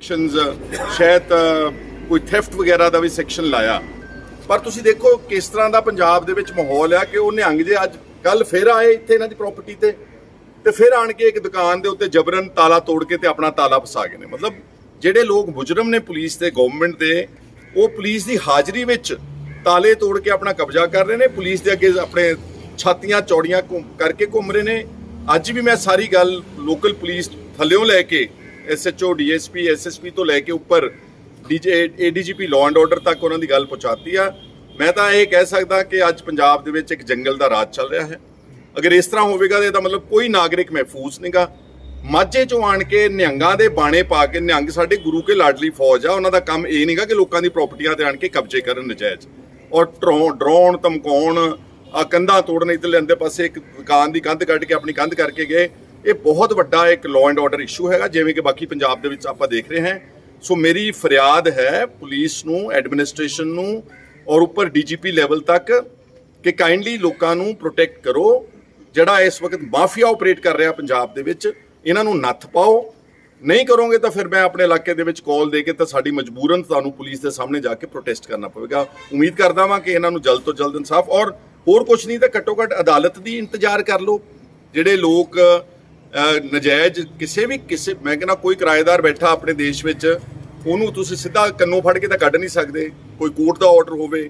Sections ਸ਼ਾਇਦ ਕੋਈ theft ਵਗੈਰਾ ਦਾ ਵੀ ਸੈਕਸ਼ਨ ਲਾਇਆ। ਪਰ ਤੁਸੀਂ ਦੇਖੋ ਕਿਸ ਤਰ੍ਹਾਂ ਦਾ ਪੰਜਾਬ ਦੇ ਵਿੱਚ ਮਾਹੌਲ ਆ ਕਿ ਉਹ ਨਿਹੰਗ ਜੇ ਅੱਜ ਕੱਲ ਫਿਰ ਆਏ ਇੱਥੇ ਇਹਨਾਂ ਦੀ ਪ੍ਰਾਪਰਟੀ ਤੇ ਤੇ ਫਿਰ ਆਣ ਕੇ ਇੱਕ ਦੁਕਾਨ ਦੇ ਉੱਤੇ ਜਬਰਨ ਤਾਲਾ ਤੋੜ ਕੇ ਤੇ ਆਪਣਾ ਤਾਲਾ ਫਸਾ ਗਏ ਨੇ। ਮਤਲਬ ਜਿਹੜੇ ਲੋਕ ਮੁਜਰਮ ਨੇ ਪੁਲਿਸ ਤੇ ਗਵਰਨਮੈਂਟ ਦੇ, ਉਹ ਪੁਲਿਸ ਦੀ ਹਾਜ਼ਰੀ ਵਿੱਚ ਤਾਲੇ ਤੋੜ ਕੇ ਆਪਣਾ ਕਬਜ਼ਾ ਕਰ ਰਹੇ ਨੇ। ਪੁਲਿਸ ਦੇ ਅੱਗੇ ਆਪਣੇ ਛਾਤੀਆਂ, ਚੌੜੀਆਂ ਘੁੰਮ- ਕਰਕੇ ਘੁੰਮ ਰਹੇ ਨੇ। ਅੱਜ ਵੀ ਮੈਂ ਸਾਰੀ ਗੱਲ ਲੋਕਲ ਪੁਲਿਸ ਥੱਲਿਓਂ ਲੈ ਕੇ ਐਸਐਚਓ ਡੀਐਸਪੀ ਐਸਐਸਪੀ ਤੋਂ ਲੈ ਕੇ ਉੱਪਰ DG ADGP law and order ਤੱਕ ਉਹਨਾਂ ਦੀ ਗੱਲ ਪਹੁੰਚਾਤੀ ਆ। ਮੈਂ ਤਾਂ ਇਹ ਕਹਿ ਸਕਦਾ ਕਿ ਅੱਜ ਪੰਜਾਬ ਦੇ ਵਿੱਚ ਇੱਕ ਜੰਗਲ ਦਾ ਰਾਜ ਚੱਲ ਰਿਹਾ ਹੈ। ਅਗਰ ਇਸ ਤਰ੍ਹਾਂ ਹੋਵੇਗਾ ਤਾਂ ਇਹਦਾ ਮਤਲਬ ਕੋਈ ਨਾਗਰਿਕ ਮਹਿਫੂਜ਼ ਨਹੀਂਗਾ ਮਾਝੇ ਚੋਂ ਆਣ ਕੇ ਨਿਹੰਗਾਂ ਦੇ ਬਾਣੇ ਪਾ ਕੇ ਨਿਹੰਗ ਸਾਡੇ ਗੁਰੂ ਕੇ ਲਾਡਲੀ ਫੌਜ ਆ, ਉਹਨਾਂ ਦਾ ਕੰਮ ਇਹ ਨਹੀਂਗਾ ਕਿ ਲੋਕਾਂ ਦੀ ਪ੍ਰਾਪਰਟੀਆਂ ਤੇ ਆਣ ਕੇ ਕਬਜ਼ੇ ਕਰਨ ਨਜਾਇਜ਼। ਔਰ ਡਰੋ- ਡਰਾਉਣ ਧਮਕਾਉਣ, ਆ ਕੰਧਾਂ ਤੋੜਨ ਇਧਰਲੇ ਅੰਦੇ ਪਾਸੇ ਇੱਕ ਦੁਕਾਨ ਦੀ ਕੰਧ ਕੱਢ ਕੇ ਆਪਣੀ ਕੰਧ ਕਰਕੇ ਗਏ। ਇਹ ਬਹੁਤ ਵੱਡਾ ਇੱਕ ਲਾਅ ਐਂਡ ਆਰਡਰ ਇਸ਼ੂ ਹੈਗਾ, ਜਿਵੇਂ ਕਿ ਬਾਕੀ ਪੰਜਾਬ ਦੇ ਵਿੱਚ ਆਪਾਂ ਦੇਖ ਰਹੇ ਹਾਂ। ਸੋ ਮੇਰੀ ਫਰਿਆਦ ਹੈ ਪੁਲਿਸ ਨੂੰ ਐਡਮਿਨਿਸਟ੍ਰੇਸ਼ਨ ਨੂੰ ਔਰ ਉੱਪਰ ਡੀਜੀਪੀ ਲੈਵਲ ਤੱਕ ਕਿ ਕਾਈਂਡਲੀ ਲੋਕਾਂ ਨੂੰ ਪ੍ਰੋਟੈਕਟ ਕਰੋ, ਜਿਹੜਾ ਇਸ ਵਕਤ ਮਾਫੀਆ ਆਪਰੇਟ ਕਰ ਰਿਹਾ ਪੰਜਾਬ ਦੇ ਵਿੱਚ। ਇਹਨਾਂ ਨੂੰ ਨੱਥ ਪਾਓ। ਨਹੀਂ ਕਰੋਗੇ ਤਾਂ ਫਿਰ ਮੈਂ ਆਪਣੇ ਇਲਾਕੇ ਦੇ ਵਿੱਚ ਕਾਲ ਦੇ ਕੇ ਤਾਂ ਸਾਡੀ ਮਜਬੂਰਨ ਤੁਹਾਨੂੰ ਪੁਲਿਸ ਦੇ ਸਾਹਮਣੇ ਜਾ ਕੇ ਪ੍ਰੋਟੈਸਟ ਕਰਨਾ ਪਵੇਗਾ। ਉਮੀਦ ਕਰਦਾ ਵਾਂ ਕਿ ਇਹਨਾਂ ਨੂੰ ਜਲਦ ਤੋਂ ਜਲਦ ਇਨਸਾਫ ਔਰ ਹੋਰ ਕੁਝ ਨਹੀਂ ਤਾਂ ਘੱਟੋ ਘੱਟ ਅਦਾਲਤ ਦੀ ਇੰਤਜ਼ਾਰ ਕਰ ਲਓ, ਜਿਹੜੇ ਲੋਕ ਨਜਾਇਜ਼ ਕਿਸੇ ਵੀ ਕਿਸੇ ਮੈਂ ਕਹਿੰਦਾ ਕੋਈ ਕਿਰਾਏਦਾਰ ਬੈਠਾ ਆਪਣੇ ਦੇਸ਼ ਵਿੱਚ ਉਹਨੂੰ ਤੁਸੀਂ ਸਿੱਧਾ ਕੰਨੋਂ ਫੜ ਕੇ ਤਾਂ ਕੱਢ ਨਹੀਂ ਸਕਦੇ। ਕੋਈ ਕੋਰਟ ਦਾ ਆਰਡਰ ਹੋਵੇ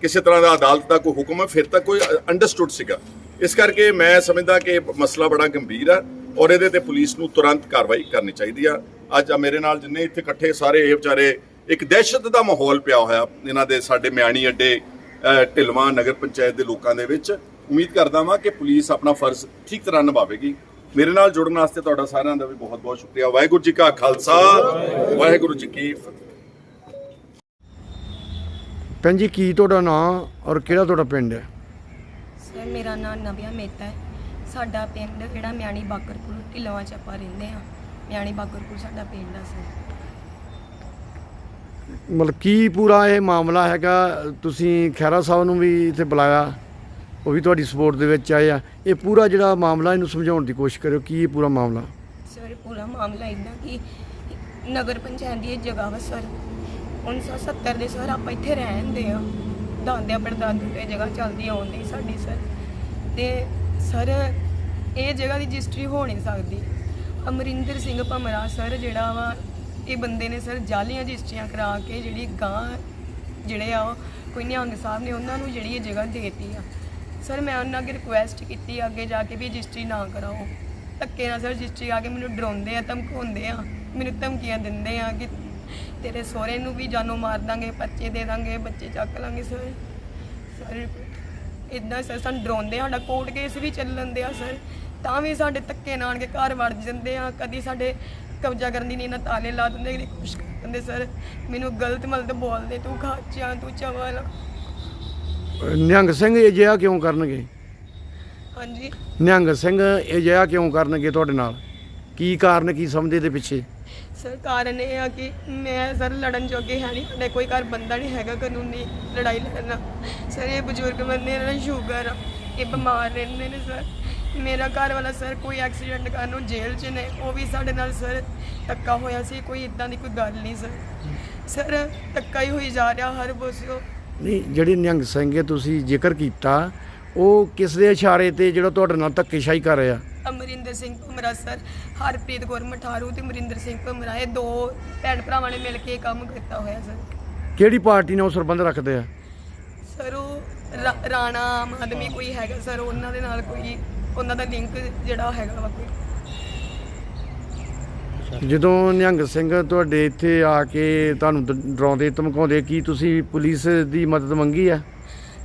ਕਿਸੇ ਤਰ੍ਹਾਂ ਦਾ ਅਦਾਲਤ ਦਾ ਕੋਈ ਹੁਕਮ ਹੈ ਫਿਰ ਤਾਂ ਕੋਈ ਅੰਡਰਸਟੂਡ ਸੀਗਾ। ਇਸ ਕਰਕੇ ਮੈਂ ਸਮਝਦਾ ਕਿ ਮਸਲਾ ਬੜਾ ਗੰਭੀਰ ਆ ਔਰ ਇਹਦੇ ਤੇ ਪੁਲਿਸ ਨੂੰ ਤੁਰੰਤ ਕਾਰਵਾਈ ਕਰਨੀ ਚਾਹੀਦੀ ਆ। ਅੱਜ ਮੇਰੇ ਨਾਲ ਜਿੰਨੇ ਇੱਥੇ ਇਕੱਠੇ ਸਾਰੇ ਇਹ ਵਿਚਾਰੇ ਇੱਕ ਦਹਿਸ਼ਤ ਦਾ ਮਾਹੌਲ ਪਿਆ ਹੋਇਆ ਇਹਨਾਂ ਦੇ ਸਾਡੇ ਮਿਆਣੀ ਅੱਡੇ ਅਹ, ਨਗਰ ਪੰਚਾਇਤ ਦੇ ਲੋਕਾਂ ਦੇ ਵਿੱਚ। ਉਮੀਦ ਕਰਦਾ ਵਾਂ ਕਿ ਪੁਲਿਸ ਆਪਣਾ ਫਰਜ਼ ਠੀਕ ਤਰ੍ਹਾਂ ਨਿਭਾਵੇਗੀ। ਮੇਰੇ ਨਾਲ ਜੁੜਨ ਵਾਸਤੇ ਤੁਹਾਡਾ ਸਾਰਿਆਂ ਦਾ ਵੀ ਬਹੁਤ ਬਹੁਤ ਸ਼ੁਕਰੀਆ। ਵਾਹਿਗੁਰੂ ਜੀ ਕਾ ਖਾਲਸਾ ਵਾਹਿਗੁਰੂ ਜੀ ਕੀ ਫਤਿਹ। ਭੈਣ ਜੀ ਕੀ ਤੁਹਾਡਾ ਨਾਮ ਔਰ ਕਿਹੜਾ ਤੁਹਾਡਾ ਪਿੰਡ ਹੈ? ਸਰ ਮੇਰਾ ਨਾਮ ਨਵਿਆ ਮਹਿਤਾ ਹੈ। ਸਾਡਾ ਪਿੰਡ ਜਿਹੜਾ ਮਿਆਣੀ ਬਾਕਰਪੁਰ ਢਿਲਵਾਂ ਚ ਆਪਾਂ ਰਹਿੰਦੇ ਆ ਮਿਆਣੀ ਬਾਕਰਪੁਰ ਸਾਡਾ ਪਿੰਡ ਆ ਸਰ ਮਤਲਬ ਕੀ ਪੂਰਾ ਇਹ ਮਾਮਲਾ ਹੈਗਾ? ਤੁਸੀਂ ਖੈਰਾ ਸਾਹਿਬ ਨੂੰ ਵੀ ਇੱਥੇ ਬੁਲਾਇਆ। ਉਹ ਵੀ ਤੁਹਾਡੀ ਸਪੋਰਟ ਦੇ ਵਿੱਚ ਆਏ ਆ। ਇਹ ਪੂਰਾ ਜਿਹੜਾ ਮਾਮਲਾ, ਇਹਨੂੰ ਸਮਝਾਉਣ ਦੀ ਕੋਸ਼ਿਸ਼ ਕਰਿਓ, ਕੀ ਇਹ ਪੂਰਾ ਮਾਮਲਾ? ਸਰ ਪੂਰਾ ਮਾਮਲਾ ਇਦਾਂ ਕਿ ਨਗਰ ਪੰਚਾਇਤ ਦੀ ਇਹ ਜਗ੍ਹਾ ਵਾ, ਸਰ। 1970 ਦੇ ਸਰ, ਆਪਾਂ ਇੱਥੇ ਰਹਿੰਦੇ ਆ। ਦਾਦਿਆਂ ਪੜਦਾਦੇ ਤੇ ਜਗ੍ਹਾ ਚੱਲਦੀ ਆਉਂਦੀ ਸਾਡੀ, ਸਰ। ਤੇ ਸਰ, ਇਹ ਜਗ੍ਹਾ ਦੀ ਰਜਿਸਟਰੀ ਹੋ ਨਹੀਂ ਸਕਦੀ। ਅਮਰਿੰਦਰ ਸਿੰਘ ਭਮਰਾ ਸਰ, ਜਿਹੜਾ ਵਾ, ਇਹ ਬੰਦੇ ਨੇ ਸਰ ਜਾਲੀਆਂ ਰਜਿਸਟਰੀਆਂ ਕਰਾ ਕੇ ਜਿਹੜੀ ਗਾਂ ਜਿਹੜੇ ਆ ਕੋਈ ਨਿਹੰਗ ਸਾਹਿਬ ਨੇ, ਉਹਨਾਂ ਨੂੰ ਜਿਹੜੀ ਇਹ ਜਗ੍ਹਾ ਦੇਤੀ ਆ। ਸਰ ਮੈਂ ਉਹਨਾਂ ਅੱਗੇ ਰਿਕੁਐਸਟ ਕੀਤੀ ਅੱਗੇ ਜਾ ਕੇ ਵੀ ਰਜਿਸਟਰੀ ਨਾ ਕਰਾਓ। ਧੱਕੇ ਨਾਲ ਸਰ ਰਜਿਸਟਰੀ ਆ ਕੇ ਮੈਨੂੰ ਡਰਾਉਂਦੇ ਆ, ਧਮਕਾਉਂਦੇ ਆ। ਮੈਨੂੰ ਧਮਕੀਆਂ ਦਿੰਦੇ ਆ ਕਿ ਤੇਰੇ ਸਹੁਰੇ ਨੂੰ ਵੀ ਜਾਨੋਂ ਮਾਰ ਦਾਂਗੇ ਬੱਚੇ ਦੇ ਦਾਂਗੇ, ਬੱਚੇ ਚੱਕ ਲਾਂਗੇ ਸਰ ਸਰ ਇਦਾਂ ਸਰ ਸਾਨੂੰ ਡਰਾਉਂਦੇ ਆ। ਸਾਡਾ ਕੋਰਟ ਕੇਸ ਵੀ ਚੱਲਣ ਦਿਆ ਸਰ ਤਾਂ ਵੀ ਸਾਡੇ ਧੱਕੇ ਨਾਲ ਕੇ ਘਰ ਵੜ ਜਾਂਦੇ ਆ। ਕਦੀ ਸਾਡੇ ਕਬਜ਼ਾ ਕਰਨ ਦੀ ਨਹੀਂ ਨਾ ਤਾਲੇ ਲਾ ਦਿੰਦੇ ਕਦੀ ਕੁਛ ਕਰ ਦਿੰਦੇ ਸਰ ਮੈਨੂੰ ਗਲਤ ਮਲਤ ਬੋਲਦੇ, ਤੂੰ ਖਾਚਿਆ, ਤੂੰ ਚਵਲ। ਨਿਹੰਗ ਸਿੰਘ ਇਹ ਜਿਹਾ ਕਿਉਂ ਕਰਨਗੇ? ਹਾਂਜੀ। ਨਿਹੰਗ ਸਿੰਘ ਇਹ ਜਿਹਾ ਕਿਉਂ ਕਰਨਗੇ ਤੁਹਾਡੇ ਨਾਲ? ਕੀ ਕਾਰਨ ਕੀ ਸਮਝਦੇ ਦੇ ਪਿੱਛੇ? ਸਰ ਕਾਰਨ ਇਹ ਆ ਕਿ ਮੈਂ ਸਰ ਲੜਨ ਜੋਗੇ ਹੈ ਨਹੀਂ। ਸਾਡੇ ਕੋਈ ਘਰ ਬੰਦਾ ਨਹੀਂ ਹੈਗਾ ਕਾਨੂੰਨੀ ਲੜਾਈ ਲੜਨਾ। ਸਰ ਇਹ ਬਜ਼ੁਰਗ ਬੰਦੇ ਇਹਨਾਂ ਨੂੰ ਸ਼ੂਗਰ ਆ ਇਹ ਬਿਮਾਰ ਰਹਿੰਦੇ ਨੇ ਸਰ। ਮੇਰਾ ਘਰ ਵਾਲਾ ਸਰ ਕੋਈ ਐਕਸੀਡੈਂਟ ਕਾਰਨ ਉਹ ਜੇਲ੍ਹ 'ਚ ਨੇ। ਉਹ ਵੀ ਸਾਡੇ ਨਾਲ ਸਰ ਧੱਕਾ ਹੋਇਆ ਸੀ। ਕੋਈ ਇਦਾਂ ਦੀ ਕੋਈ ਗੱਲ ਨਹੀਂ ਸਰ। ਸਰ ਧੱਕਾ ਹੀ ਹੋਈ ਜਾ ਰਿਹਾ ਹਰ ਪਾਸਿਓਂ ਨਹੀਂ ਜਿਹੜੇ ਨਿਹੰਗ ਸਿੰਘ ਹੈ ਤੁਸੀਂ ਜ਼ਿਕਰ ਕੀਤਾ ਉਹ ਕਿਸ ਦੇ ਇਸ਼ਾਰੇ ਤੇ ਜਿਹੜਾ ਤੁਹਾਡੇ ਨਾਲ ਧੱਕੇਸ਼ਾਹੀ ਕਰ ਰਿਹਾ? ਅਮਰਿੰਦਰ ਸਿੰਘ ਭਮਰਾ ਸਰ। ਹਰਪ੍ਰੀਤ ਕੌਰ ਮਠਾਰੂ ਤੇ ਅਮਰਿੰਦਰ ਸਿੰਘ ਭਮਰਾ ਇਹ ਦੋ ਭੈਣ ਭਰਾਵਾਂ ਨੇ ਮਿਲ ਕੇ ਇਹ ਕੰਮ ਕੀਤਾ ਹੋਇਆ ਸਰ। ਕਿਹੜੀ ਪਾਰਟੀ ਨਾਲ ਉਹ ਸੰਬੰਧ ਰੱਖਦੇ ਆ? ਸਰ ਉਹ ਰਾ- ਰਾਣਾ ਆਮ ਆਦਮੀ ਕੋਈ ਹੈਗਾ ਸਰ ਉਹਨਾਂ ਦੇ ਨਾਲ ਕੋਈ ਉਹਨਾਂ ਦਾ ਲਿੰਕ ਜਿਹੜਾ ਹੈਗਾ ਵਾ ਕੋਈ। ਜਦੋਂ ਨਿਹੰਗ ਸਿੰਘ ਤੁਹਾਡੇ ਇੱਥੇ ਆ ਕੇ ਤੁਹਾਨੂੰ ਡ- ਡਰਾਉਂਦੇ ਧਮਕਾਉਂਦੇ ਕੀ ਤੁਸੀਂ ਪੁਲਿਸ ਦੀ ਮਦਦ ਮੰਗੀ ਆ?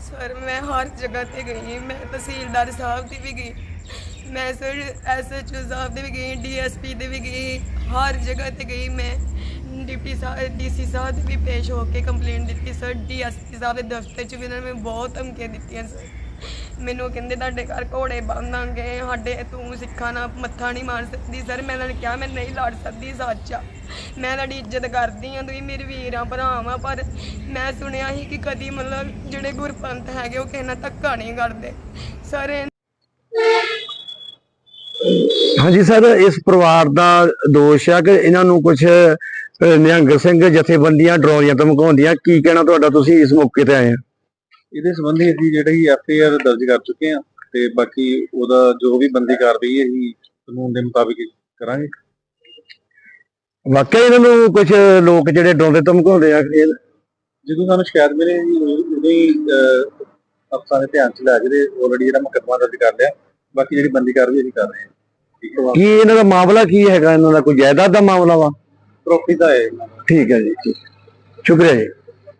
ਸਰ ਮੈਂ ਹਰ ਜਗ੍ਹਾ ਤੇ ਗਈ ਮੈਂ ਤਹਿਸੀਲਦਾਰ ਸਾਹਿਬ ਦੀ ਵੀ ਗਈ। ਮੈਂ ਸਰ ਐਸਐਚਓ ਸਾਹਿਬ ਦੇ ਵੀ ਗਈ ਡੀਐਸਪੀ ਦੇ ਵੀ ਗਈ। ਹਰ ਜਗ੍ਹਾ ਤੇ ਗਈ ਮੈਂ। ਡਿਪਟੀ ਸਾਹਿਬ ਡੀਸੀ ਸਾਹਿਬ ਦੇ ਵੀ ਪੇਸ਼ ਹੋ ਕੇ ਕੰਪਲੇਂਟ ਦਿੱਤੀ। ਸਰ ਡੀਐਸਪੀ ਸਾਹਿਬ ਦੇ ਦਫ਼ਤਰ 'ਚ ਵੀ ਉਹਨਾਂ ਨੇ ਬਹੁਤ ਧਮਕੀਆਂ ਦਿੱਤੀਆਂ ਸਰ। ਮੈਨੂੰ ਕਹਿੰਦੇ ਤੁਹਾਡੇ ਘਰ ਘੋੜੇ ਬੰਨਾਂਗੇ ਸਾਡੇ ਤੂੰ ਸਿੱਖਾਂ ਨਾਲ ਮੱਥਾ ਨਹੀਂ ਮਾਰ ਸਕਦੀ, ਸਰ, ਮੈਂ ਉਹਨਾਂ ਨੇ ਕਿਹਾ, ਮੈਂ ਨਹੀਂ ਲੜ ਸਕਦੀ, ਸੱਚਾ ਮੈਂ ਤੁਹਾਡੀ ਇੱਜ਼ਤ ਕਰਦੀ ਹਾਂ, ਤੁਸੀਂ ਮੇਰੇ ਵੀਰਾਂ, ਭਰਾਵਾਂ, ਪਰ ਮੈਂ ਸੁਣਿਆ ਸੀ ਕਿ ਕਦੀ ਮਤਲਬ ਜਿਹੜੇ ਗੁਰਪੰਥ ਹੈਗੇ, ਉਹ ਕਿਸੇ ਨਾਲ ਧੱਕਾ ਨਹੀਂ ਕਰਦੇ। ਸਰ ਹਾਂਜੀ, ਸਰ, ਇਸ ਪਰਿਵਾਰ ਦਾ ਦੋਸ਼ ਆ ਕਿ ਇਹਨਾਂ ਨੂੰ ਕੁਝ ਨਿਹੰਗ ਸਿੰਘ ਜਥੇਬੰਦੀਆਂ ਡਰਾਉਂਦੀਆਂ ਧਮਕਾਉਂਦੀਆਂ। ਕੀ ਕਹਿਣਾ ਤੁਹਾਡਾ? ਤੁਸੀਂ ਇਸ ਮੌਕੇ ਤੇ ਆਏ ਆ। ਇਹਦੇ ਸੰਬੰਧੀ ਅਸੀਂ ਜਿਹੜੀ ਐਫ ਆਈ ਆਰ ਦਰਜ ਕਰ ਚੁੱਕੇ ਹਾਂ ਤੇ ਬਾਕੀ ਉਹਦਾ ਜੋ ਵੀ ਬੰਦੀ ਕਾਰਵਾਈ ਹੈ ਅਸੀਂ ਕਾਨੂੰਨ ਦੇ ਮੁਤਾਬਿਕ ਕਰਾਂਗੇ। ਵਾਕਿਆ ਇਹਨਾਂ ਨੂੰ ਕੁਝ ਲੋਕ ਜਿਹੜੇ ਡਰਾਉਂਦੇ ਧਮਕਾਉਂਦੇ ਆ ਇਹ ਜਦੋਂ ਸਾਨੂੰ ਸ਼ਿਕਾਇਤ ਮਿਲੇ ਉਦੋਂ ਹੀ ਅਫਸਰਾਂ ਦੇ ਧਿਆਨ ਚ ਲੈ ਤੇ ਆਲਰੇਡੀ ਜਿਹੜਾ ਮੁਕੱਦਮਾ ਦਰਜ ਕਰ ਲਿਆ। ਬਾਕੀ ਜਿਹੜੀ ਬੰਦੀ ਕਾਰਵਾਈ ਅਸੀਂ ਕਰ ਰਹੇ ਹਾਂ। ਕੀ ਇਹਨਾਂ ਦਾ ਮਾਮਲਾ ਕੀ ਹੈਗਾ? ਇਹਨਾਂ ਦਾ ਕੋਈ ਜਾਇਦਾਦ ਦਾ ਮਾਮਲਾ ਵਾ? ਪ੍ਰੋਪਰਟੀ ਦਾ ਹੈ। ਠੀਕ ਹੈ ਜੀ। ਸ਼ੁਕਰੀਆ ਜੀ।